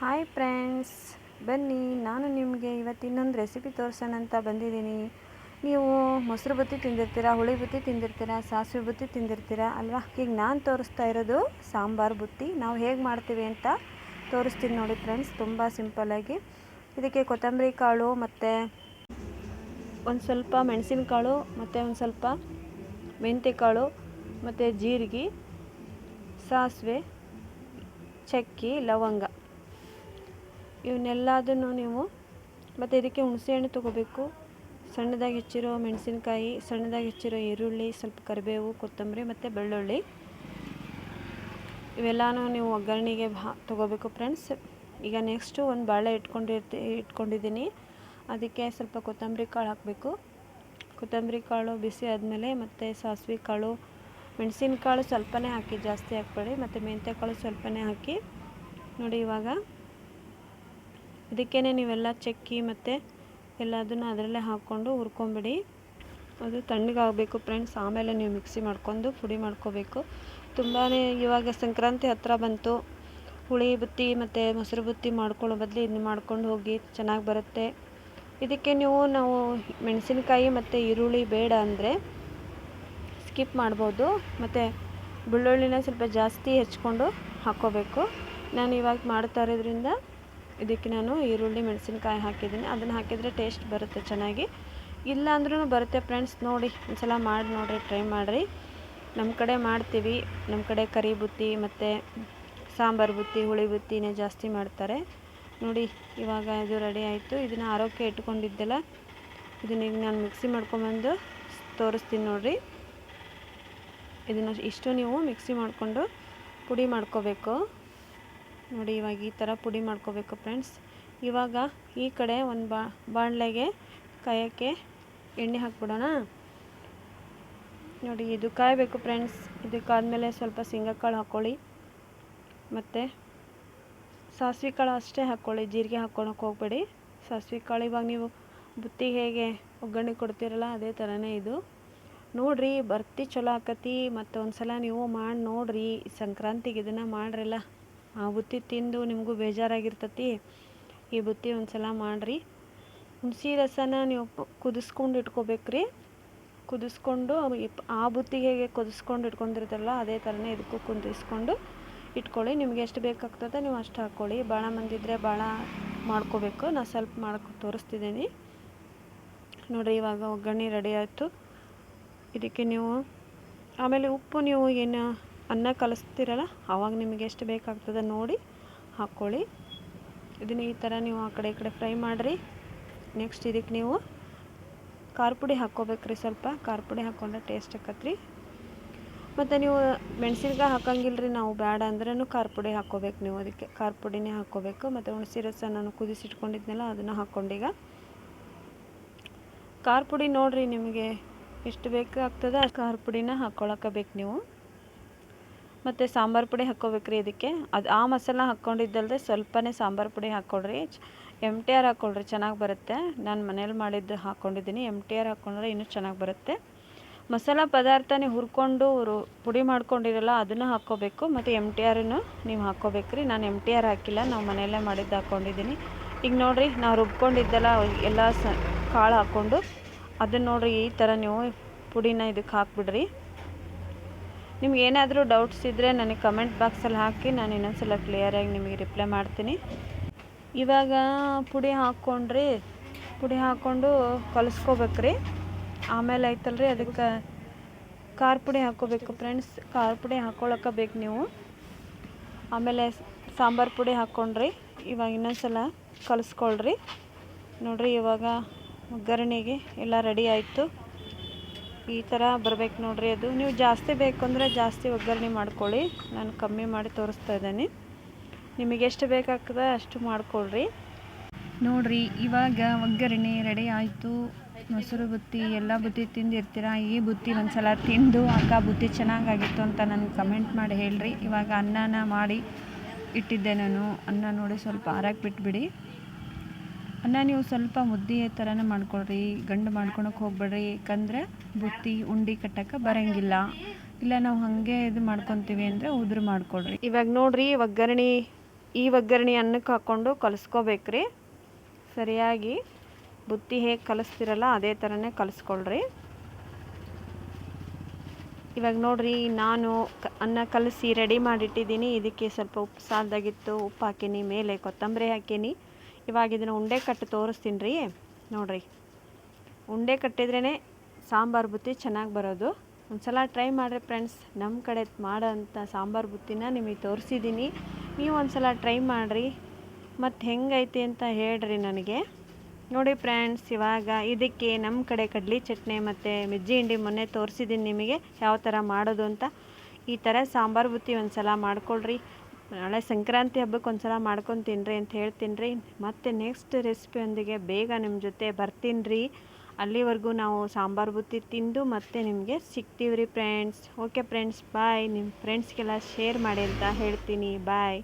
Hi friends ಬನ್ನಿ, ನಾನು ನಿಮಗೆ ಇವತ್ತು ಇನ್ನೊಂದು ರೆಸಿಪಿ ತೋರಿಸೋಣ ಅಂತ ಬಂದಿದ್ದೀನಿ. ನೀವು ಮೊಸರು ಬುತ್ತಿ ತಿಂದಿರ್ತೀರ, ಹುಳಿ ಬುತ್ತಿ ತಿಂದಿರ್ತೀರಾ, ಸಾಸಿವೆ ಬುತ್ತಿ ತಿಂದಿರ್ತೀರಾ ಅಲ್ವಾ? ಈಗ ನಾನು ತೋರಿಸ್ತಾ ಇರೋದು ಸಾಂಬಾರು ಬುತ್ತಿ. ನಾವು ಹೇಗೆ ಮಾಡ್ತೀವಿ ಅಂತ ತೋರಿಸ್ತೀನಿ ನೋಡಿ ಫ್ರೆಂಡ್ಸ್ ತುಂಬ ಸಿಂಪಲ್ಲಾಗಿ ಇದಕ್ಕೆ ಕೊತ್ತಂಬರಿ ಕಾಳು ಮತ್ತು ಒಂದು ಸ್ವಲ್ಪ ಮೆಣಸಿನಕಾಳು ಮತ್ತು ಒಂದು ಸ್ವಲ್ಪ ಮೆಂತ್ಯಕಾಳು ಮತ್ತು ಜೀರಿಗೆ, ಸಾಸಿವೆ, ಚಕ್ಕಿ, ಲವಂಗ. ಇವನ್ನೆಲ್ಲದನ್ನು ನೀವು ಮತ್ತು ಇದಕ್ಕೆ ಹುಣಸೆಹಣ್ಣು ತೊಗೋಬೇಕು. ಸಣ್ಣದಾಗಿ ಹೆಚ್ಚಿರೋ ಮೆಣಸಿನ್ಕಾಯಿ, ಸಣ್ಣದಾಗಿ ಹೆಚ್ಚಿರೋ ಈರುಳ್ಳಿ, ಸ್ವಲ್ಪ ಕರಿಬೇವು, ಕೊತ್ತಂಬರಿ ಮತ್ತು ಬೆಳ್ಳುಳ್ಳಿ. ಇವೆಲ್ಲನೂ ನೀವು ಒಗ್ಗರಣೆಗೆ ಭಾ, ತೊಗೋಬೇಕು ಫ್ರೆಂಡ್ಸ್. ಈಗ ನೆಕ್ಸ್ಟು ಒಂದು ಬಾಳೆ ಇಟ್ಕೊಂಡಿರ್ತಿ ಇಟ್ಕೊಂಡಿದ್ದೀನಿ. ಅದಕ್ಕೆ ಸ್ವಲ್ಪ ಕೊತ್ತಂಬರಿ ಕಾಳು ಹಾಕಬೇಕು. ಕೊತ್ತಂಬರಿ ಕಾಳು ಬಿಸಿ ಆದಮೇಲೆ ಮತ್ತು ಸಾಸಿವೆ ಕಾಳು, ಮೆಣಸಿನಕಾಳು ಸ್ವಲ್ಪನೇ ಹಾಕಿ, ಜಾಸ್ತಿ ಹಾಕ್ಬೇಡಿ. ಮತ್ತು ಮೆಂತ್ಯ ಕಾಳು ಸ್ವಲ್ಪನೇ ಹಾಕಿ. ನೋಡಿ ಇವಾಗ ಇದಕ್ಕೇ ನೀವೆಲ್ಲ ಚಕ್ಕಿ ಮತ್ತು ಎಲ್ಲದನ್ನು ಅದರಲ್ಲೇ ಹಾಕ್ಕೊಂಡು ಹುರ್ಕೊಂಬಿಡಿ. ಅದು ತಣ್ಣಗಾಗಬೇಕು ಫ್ರೆಂಡ್ಸ್. ಆಮೇಲೆ ನೀವು ಮಿಕ್ಸಿ ಮಾಡ್ಕೊಂಡು ಪುಡಿ ಮಾಡ್ಕೋಬೇಕು. ತುಂಬಾ ಇವಾಗ ಸಂಕ್ರಾಂತಿ ಹತ್ತಿರ ಬಂತು. ಹುಳಿ ಬುತ್ತಿ ಮತ್ತು ಮೊಸರು ಬುತ್ತಿ ಮಾಡ್ಕೊಳ್ಳೋ ಬದಲು ಇದನ್ನ ಮಾಡ್ಕೊಂಡು ಹೋಗಿ ಚೆನ್ನಾಗಿ ಬರುತ್ತೆ. ಇದಕ್ಕೆ ನೀವು, ನಾವು ಮೆಣಸಿನಕಾಯಿ ಮತ್ತು ಈರುಳ್ಳಿ ಬೇಡ ಅಂದರೆ ಸ್ಕಿಪ್ ಮಾಡ್ಬೋದು. ಮತ್ತು ಬೆಳ್ಳುಳ್ಳಿನ ಸ್ವಲ್ಪ ಜಾಸ್ತಿ ಹೆಚ್ಕೊಂಡು ಹಾಕ್ಕೋಬೇಕು. ನಾನು ಇವಾಗ ಮಾಡ್ತಾ ಇರೋದ್ರಿಂದ ಇದಕ್ಕೆ ನಾನು ಈರುಳ್ಳಿ, ಮೆಣಸಿನ್ಕಾಯಿ ಹಾಕಿದ್ದೀನಿ. ಅದನ್ನು ಹಾಕಿದರೆ ಟೇಸ್ಟ್ ಬರುತ್ತೆ ಚೆನ್ನಾಗಿ. ಇಲ್ಲ ಅಂದ್ರೂ ಬರುತ್ತೆ ಫ್ರೆಂಡ್ಸ್ ನೋಡಿ, ಒಂದ್ಸಲ ಮಾಡಿ ನೋಡಿರಿ ಟ್ರೈ ಮಾಡಿರಿ. ನಮ್ಮ ಕಡೆ ಮಾಡ್ತೀವಿ. ನಮ್ಮ ಕಡೆ ಕರಿ ಬುತ್ತಿ ಮತ್ತು ಸಾಂಬಾರು ಬುತ್ತಿ, ಹುಳಿ ಬುತ್ತಿನೇ ಜಾಸ್ತಿ ಮಾಡ್ತಾರೆ. ನೋಡಿ, ಇವಾಗ ಇದು ರೆಡಿ ಆಯಿತು. ಇದನ್ನು ಆರೋಗ್ಯ ಇಟ್ಕೊಂಡಿದ್ದೆಲ್ಲ ಇದನ್ನ ಈಗ ನಾನು ಮಿಕ್ಸಿ ಮಾಡ್ಕೊಂಬಂದು ತೋರಿಸ್ತೀನಿ ನೋಡಿರಿ. ಇದನ್ನು ಇಷ್ಟು ನೀವು ಮಿಕ್ಸಿ ಮಾಡಿಕೊಂಡು ಪುಡಿ ಮಾಡ್ಕೋಬೇಕು. ನೋಡಿ, ಇವಾಗ ಈ ಥರ ಪುಡಿ ಮಾಡ್ಕೋಬೇಕು ಫ್ರೆಂಡ್ಸ್ ಇವಾಗ ಈ ಕಡೆ ಒಂದು ಬಾ, ಬಾಣಲೆಗೆ ಕಾಯೋಕ್ಕೆ ಎಣ್ಣೆ ಹಾಕ್ಬಿಡೋಣ. ನೋಡಿ, ಇದು ಕಾಯಬೇಕು ಫ್ರೆಂಡ್ಸ್ ಇದಕ್ಕಾದಮೇಲೆ ಸ್ವಲ್ಪ ಶೇಂಗಾಕಾಳು ಹಾಕ್ಕೊಳ್ಳಿ ಮತ್ತು ಸಾಸಿವೆ ಕಾಳು ಅಷ್ಟೇ ಹಾಕ್ಕೊಳ್ಳಿ ಜೀರಿಗೆ ಹಾಕ್ಕೊಳಕ್ಕೆ ಹೋಗಬೇಡಿ. ಸಾಸಿವೆ ಕಾಳು ಇವಾಗ ನೀವು ಬುತ್ತಿ ಹೇಗೆ ಒಗ್ಗರಣೆ ಕೊಡ್ತೀರಲ್ಲ, ಅದೇ ಥರನೇ ಇದು. ನೋಡಿರಿ ಬರ್ತಿ ಚಲೋ ಆಕತಿ. ಮತ್ತು ಸಲ ನೀವು ಮಾಡಿ, ನೋಡಿರಿ. ಸಂಕ್ರಾಂತಿಗೆ ಇದನ್ನು ಮಾಡ್ರಲ್ಲ. ಆ ಬುತ್ತಿ ತಿಂದು ನಿಮಗೂ ಬೇಜಾರಾಗಿರ್ತತಿ, ಈ ಬುತ್ತಿ ಒಂದು ಸಲ ಮಾಡಿರಿ. ಹುಣಸೆ ರಸನ ನೀವು ಕುದಿಸ್ಕೊಂಡು ಇಟ್ಕೋಬೇಕ್ರಿ. ಕುದಿಸ್ಕೊಂಡು ಆ ಬುತ್ತಿಗೆ ಹೇಗೆ ಕುದಿಸ್ಕೊಂಡು ಇಟ್ಕೊಂಡಿರ್ತಲ್ಲ ಅದೇ ಥರನೇ ಇದಕ್ಕೂ ಕುದಿಸ್ಕೊಂಡು ಇಟ್ಕೊಳ್ಳಿ. ನಿಮ್ಗೆ ಎಷ್ಟು ಬೇಕಾಗ್ತದೆ ನೀವು ಅಷ್ಟು ಹಾಕ್ಕೊಳ್ಳಿ ಭಾಳ ಮಂದಿದ್ರೆ ಭಾಳ ಮಾಡ್ಕೋಬೇಕು. ನಾನು ಸ್ವಲ್ಪ ಮಾಡ್ಕೊ ತೋರಿಸ್ತಿದ್ದೀನಿ. ನೋಡಿರಿ, ಇವಾಗ ಒಗ್ಗರಣೆ ರೆಡಿ ಆಯಿತು. ಇದಕ್ಕೆ ನೀವು ಆಮೇಲೆ ಉಪ್ಪು ನೀವು ಏನು ಅನ್ನ ಕಲಿಸ್ತೀರಲ್ಲ ಆವಾಗ ನಿಮಗೆ ಎಷ್ಟು ಬೇಕಾಗ್ತದೆ ನೋಡಿ ಹಾಕ್ಕೊಳ್ಳಿ ಇದನ್ನು ಈ ಥರ ನೀವು ಆ ಕಡೆ ಈ ಕಡೆ ಫ್ರೈ ಮಾಡಿರಿ. ನೆಕ್ಸ್ಟ್ ಇದಕ್ಕೆ ನೀವು ಖಾರ ಪುಡಿ ಹಾಕ್ಕೋಬೇಕ್ರಿ ಸ್ವಲ್ಪ. ಖಾರ ಪುಡಿ ಹಾಕ್ಕೊಂಡ್ರೆ ಟೇಸ್ಟ್ ಆಕತ್ರಿ ಮತ್ತು ನೀವು ಮೆಣಸಿನ್ಕಾಯಿ ಹಾಕಂಗಿಲ್ಲ ರೀ ನಾವು ಬೇಡ ಅಂದ್ರೂ ಖಾರ ಪುಡಿ ಹಾಕ್ಕೋಬೇಕು ನೀವು ಅದಕ್ಕೆ. ಖಾರ ಪುಡಿನೇ ಹಾಕ್ಕೋಬೇಕು. ಮತ್ತು ಹುಣಸಿ ರಸ ನಾನು ಕುದಿಸಿಟ್ಕೊಂಡಿದ್ನಲ್ಲ ಅದನ್ನು ಹಾಕ್ಕೊಂಡೀಗ. ಖಾರ ಪುಡಿ ನೋಡಿರಿ ನಿಮಗೆ ಎಷ್ಟು ಬೇಕಾಗ್ತದೆ ಆ ಖಾರ ಪುಡಿನ ಹಾಕ್ಕೊಳಕ್ಕೆ ಬೇಕು ನೀವು. ಮತ್ತು ಸಾಂಬಾರು ಪುಡಿ ಹಾಕ್ಕೋಬೇಕ್ರಿ ಇದಕ್ಕೆ. ಅದು ಆ ಮಸಾಲ ಹಾಕ್ಕೊಂಡಿದ್ದಲ್ಲದೆ ಸ್ವಲ್ಪನೇ ಸಾಂಬಾರು ಪುಡಿ ಹಾಕ್ಕೊಳ್ರಿ. ಎಂ ಟಿ ಆರ್ ಹಾಕ್ಕೊಳ್ರಿ, ಚೆನ್ನಾಗಿ ಬರುತ್ತೆ. ನಾನು ಮನೇಲಿ ಮಾಡಿದ್ದು ಹಾಕ್ಕೊಂಡಿದ್ದೀನಿ. ಎಂ ಟಿ ಆರ್ ಹಾಕ್ಕೊಂಡ್ರೆ ಇನ್ನೂ ಚೆನ್ನಾಗಿ ಬರುತ್ತೆ. ಮಸಾಲ ಪದಾರ್ಥನೇ ಹುರ್ಕೊಂಡು ಪುಡಿ ಮಾಡ್ಕೊಂಡಿರಲ್ಲ, ಅದನ್ನು ಹಾಕ್ಕೋಬೇಕು. ಮತ್ತು ಎಂ ಟಿ ಆರನ್ನು ನೀವು ಹಾಕ್ಕೋಬೇಕ್ರಿ. ನಾನು ಎಂ ಟಿ ಆರ್ ಹಾಕಿಲ್ಲ, ನಾವು ಮನೆಯಲ್ಲೇ ಮಾಡಿದ್ದು ಹಾಕ್ಕೊಂಡಿದ್ದೀನಿ. ಈಗ ನೋಡಿರಿ, ನಾವು ರುಬ್ಕೊಂಡಿದ್ದೆಲ್ಲ ಎಲ್ಲ ಸ ಕಾಳು ಹಾಕ್ಕೊಂಡು ಅದನ್ನು ನೋಡಿರಿ ಈ ಥರ ನೀವು ಪುಡಿನ ಇದಕ್ಕೆ ಹಾಕ್ಬಿಡ್ರಿ. ನಿಮ್ಗೆ ಏನಾದರೂ ಡೌಟ್ಸ್ ಇದ್ದರೆ ನನಗೆ ಕಮೆಂಟ್ ಬಾಕ್ಸಲ್ಲಿ ಹಾಕಿ, ನಾನು ಇನ್ನೊಂದ್ಸಲ ಕ್ಲಿಯರಾಗಿ ನಿಮಗೆ ರಿಪ್ಲೈ ಮಾಡ್ತೀನಿ. ಇವಾಗ ಪುಡಿ ಹಾಕ್ಕೊಂಡ್ರಿ ಪುಡಿ ಹಾಕ್ಕೊಂಡು ಕಲಿಸ್ಕೋಬೇಕ್ರಿ. ಆಮೇಲೆ ಐತಲ್ರಿ ಅದಕ್ಕೆ ಖಾರ ಪುಡಿ ಹಾಕ್ಕೋಬೇಕು ಫ್ರೆಂಡ್ಸ್ ಖಾರ ಪುಡಿ ಹಾಕ್ಕೊಳಕ್ಕೆ ಬೇಕು ನೀವು. ಆಮೇಲೆ ಸಾಂಬಾರು ಪುಡಿ ಹಾಕ್ಕೊಂಡ್ರಿ ಇವಾಗ ಇನ್ನೊಂದ್ಸಲ ಕಲಿಸ್ಕೊಳ್ರಿ. ನೋಡಿರಿ ಇವಾಗ ಒಗ್ಗರಣೆಗೆ ಎಲ್ಲ ರೆಡಿ ಆಯಿತು. ಈ ಥರ ಬರ್ಬೇಕು ನೋಡ್ರಿ ಅದು. ನೀವು ಜಾಸ್ತಿ ಬೇಕು ಅಂದರೆ ಜಾಸ್ತಿ ಒಗ್ಗರಣೆ ಮಾಡ್ಕೊಳ್ಳಿ. ನಾನು ಕಮ್ಮಿ ಮಾಡಿ ತೋರಿಸ್ತಾ ಇದ್ದೀನಿ. ನಿಮಗೆ ಎಷ್ಟು ಬೇಕಾಗ್ತದೆ ಅಷ್ಟು ಮಾಡ್ಕೊಳ್ರಿ. ನೋಡಿರಿ, ಇವಾಗ ಒಗ್ಗರಣೆ ರೆಡಿ ಆಯಿತು. ಮೊಸರು ಬುತ್ತಿ, ಎಲ್ಲ ಬುತ್ತಿ ತಿಂದಿರ್ತೀರ? ಈ ಬುತ್ತಿ ಒಂದು ಸಲ ತಿಂದು ಅಕ್ಕ ಬುತ್ತಿ ಚೆನ್ನಾಗಾಗಿತ್ತು ಅಂತ ನನಗೆ ಕಮೆಂಟ್ ಮಾಡಿ ಹೇಳ್ರಿ. ಇವಾಗ ಅನ್ನನ ಮಾಡಿ ಇಟ್ಟಿದ್ದೆ ನಾನು. ಅನ್ನ ನೋಡಿ ಸ್ವಲ್ಪ ಆರಾಕ್ಬಿಟ್ಬಿಡಿ ಬಿಟ್ಬಿಡಿ. ಅನ್ನ ನೀವು ಸ್ವಲ್ಪ ಮುದ್ದೆ ಥರನೇ ಮಾಡ್ಕೊಳ್ರಿ, ಗಂಡು ಮಾಡ್ಕೊಳಕ್ಕೆ ಹೋಗ್ಬೇಡ್ರಿ. ಯಾಕಂದರೆ ಬುತ್ತಿ, ಉಂಡೆ ಕಟ್ಟಕ್ಕೆ ಬರೋಂಗಿಲ್ಲ. ಇಲ್ಲ, ನಾವು ಹಾಗೆ ಇದು ಮಾಡ್ಕೊತೀವಿ ಅಂದರೆ ಉದ್ರು ಮಾಡ್ಕೊಳ್ರಿ. ಇವಾಗ ನೋಡ್ರಿ ಒಗ್ಗರಣೆ, ಈ ಒಗ್ಗರಣೆ ಅನ್ನಕ್ಕೆ ಹಾಕ್ಕೊಂಡು ಕಲಿಸ್ಕೋಬೇಕ್ರಿ. ಸರಿಯಾಗಿ ಬುತ್ತಿ ಹೇಗೆ ಕಲಿಸ್ತಿರಲ್ಲ, ಅದೇ ಥರನೇ ಕಲಿಸ್ಕೊಳ್ರಿ. ಇವಾಗ ನೋಡ್ರಿ, ನಾನು ಅನ್ನ ಕಲಸಿ ರೆಡಿ ಮಾಡಿಟ್ಟಿದ್ದೀನಿ. ಇದಕ್ಕೆ ಸ್ವಲ್ಪ ಉಪ್ಪು ಸಾಲದಾಗಿತ್ತು. ಉಪ್ಪು ಹಾಕೀನಿ, ಮೇಲೆ ಕೊತ್ತಂಬರಿ ಹಾಕೀನಿ. ಇವಾಗ ಇದನ್ನು ಉಂಡೆ ಕಟ್ಟು ತೋರಿಸ್ತೀನಿ ರೀ ನೋಡಿರಿ. ಉಂಡೆ ಕಟ್ಟಿದ್ರೇ ಸಾಂಬಾರು ಬುತ್ತಿ ಚೆನ್ನಾಗಿ ಬರೋದು. ಒಂದು ಸಲ ಟ್ರೈ ಮಾಡಿರಿ ಫ್ರೆಂಡ್ಸ್. ನಮ್ಮ ಕಡೆ ಮಾಡೋಂಥ ಸಾಂಬಾರು ಬುತ್ತಿನ ನಿಮಗೆ ತೋರಿಸಿದ್ದೀನಿ ನೀವು ಒಂದು ಸಲ ಟ್ರೈ ಮಾಡಿರಿ. ಮತ್ತು ಹೆಂಗೈತಿ ಅಂತ ಹೇಳ್ರಿ ನನಗೆ. ನೋಡಿ ಫ್ರೆಂಡ್ಸ್, ಇವಾಗ ಇದಕ್ಕೆ ನಮ್ಮ ಕಡೆ ಕಡ್ಲಿ ಚಟ್ನಿ ಮತ್ತು ಮಿಜ್ಜಿ ಹಿಂಡಿ ಮೊನ್ನೆ ತೋರಿಸಿದ್ದೀನಿ ನಿಮಗೆ. ಯಾವ ಥರ ಮಾಡೋದು ಅಂತ. ಈ ಥರ ಸಾಂಬಾರು ಬುತ್ತಿ ಒಂದು ಸಲ ಮಾಡ್ಕೊಳ್ರಿ. ನಾಳೆ ಸಂಕ್ರಾಂತಿ ಹಬ್ಬಕ್ಕೆ ಒಂದು ಸಲ ಮಾಡ್ಕೊಂಡು ತಿನ್ನಿರಿ ಅಂತ ಹೇಳ್ತೀನಿ ರೀ ಮತ್ತು ನೆಕ್ಸ್ಟ್ ರೆಸಿಪಿಯೊಂದಿಗೆ ಬೇಗ ನಿಮ್ಮ ಜೊತೆ ಬರ್ತೀನಿ ರೀ ಅಲ್ಲಿವರೆಗೂ ನಾವು ಸಾಂಬಾರು ಬುತ್ತಿ ತಿಂದು ಮತ್ತೆ ನಿಮಗೆ ಸಿಗ್ತೀವಿ ರೀ ಫ್ರೆಂಡ್ಸ್ ಓಕೆ ಫ್ರೆಂಡ್ಸ್ ಬಾಯ್ ನಿಮ್ಮ ಫ್ರೆಂಡ್ಸ್ಗೆಲ್ಲ ಶೇರ್ ಮಾಡಿ ಅಂತ ಹೇಳ್ತೀನಿ. ಬಾಯ್